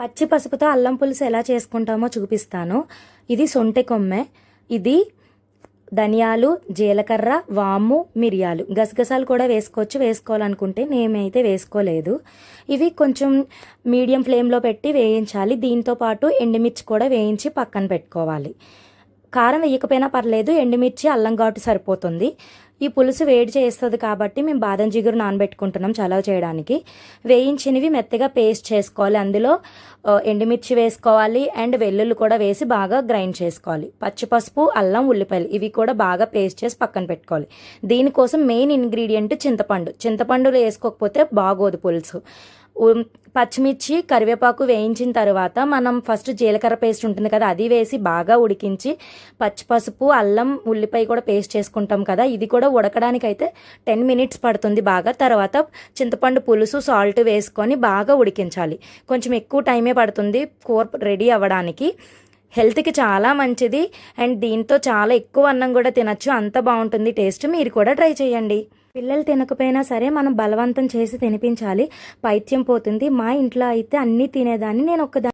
పచ్చి పసుపుతో అల్లం పులుసు ఎలా చేసుకుంటామో చూపిస్తాను. ఇది సొంటె కొమ్మె. ఇది ధనియాలు జీలకర్ర వాము మిరియాలు. గసగసాలు కూడా వేసుకోవచ్చు. వేసుకోవాలనుకుంటే నేమైతే వేసుకోలేదు. ఇవి కొంచెం మీడియం ఫ్లేమ్లో పెట్టి వేయించాలి. దీంతో పాటు ఎండుమిర్చి కూడా వేయించి పక్కన పెట్టుకోవాలి. కారం వేయకపోయినా పర్లేదు. ఎండుమిర్చి అల్లం ఘాటు సరిపోతుంది. ఈ పులుసు వేడి చేస్తుంది కాబట్టి మేము బాదం జిగురు నానబెట్టుకుంటున్నాం చలవ చేయడానికి. వేయించినవి మెత్తగా పేస్ట్ చేసుకోవాలి. అందులో ఎండుమిర్చి వేసుకోవాలి అండ్ వెల్లుల్లి కూడా వేసి బాగా గ్రైండ్ చేసుకోవాలి. పచ్చి పసుపు అల్లం ఉల్లిపాయలు ఇవి కూడా బాగా పేస్ట్ చేసి పక్కన పెట్టుకోవాలి. దీనికోసం మెయిన్ ఇంగ్రీడియంట్ చింతపండు. చింతపండులో వేసుకోకపోతే బాగోదు పులుసు. పచ్చిమిర్చి కరివేపాకు వేయించిన తర్వాత మనం ఫస్ట్ జీలకర్ర పేస్ట్ ఉంటుంది కదా అది వేసి బాగా ఉడికించి పచ్చి పసుపు అల్లం ఉల్లిపాయ కూడా పేస్ట్ చేసుకుంటాం కదా ఇది కూడా ఉడకడానికి అయితే టెన్ మినిట్స్ పడుతుంది బాగా. తర్వాత చింతపండు పులుసు సాల్ట్ వేసుకొని బాగా ఉడికించాలి. కొంచెం ఎక్కువ టైమే పడుతుంది కూర రెడీ అవ్వడానికి. హెల్త్కి చాలా మంచిది. అండ్ దీంతో చాలా ఎక్కువ అన్నం కూడా తినచ్చు. అంత బాగుంటుంది టేస్ట్. మీరు కూడా ట్రై చేయండి. పిల్లలు తినకపోయినా సరే మనం బలవంతం చేసి తినిపించాలి. పైత్యం పోతుంది. మా ఇంట్లో అయితే అన్నీ తినేదాన్ని. నేను ఒక్కదాన్ని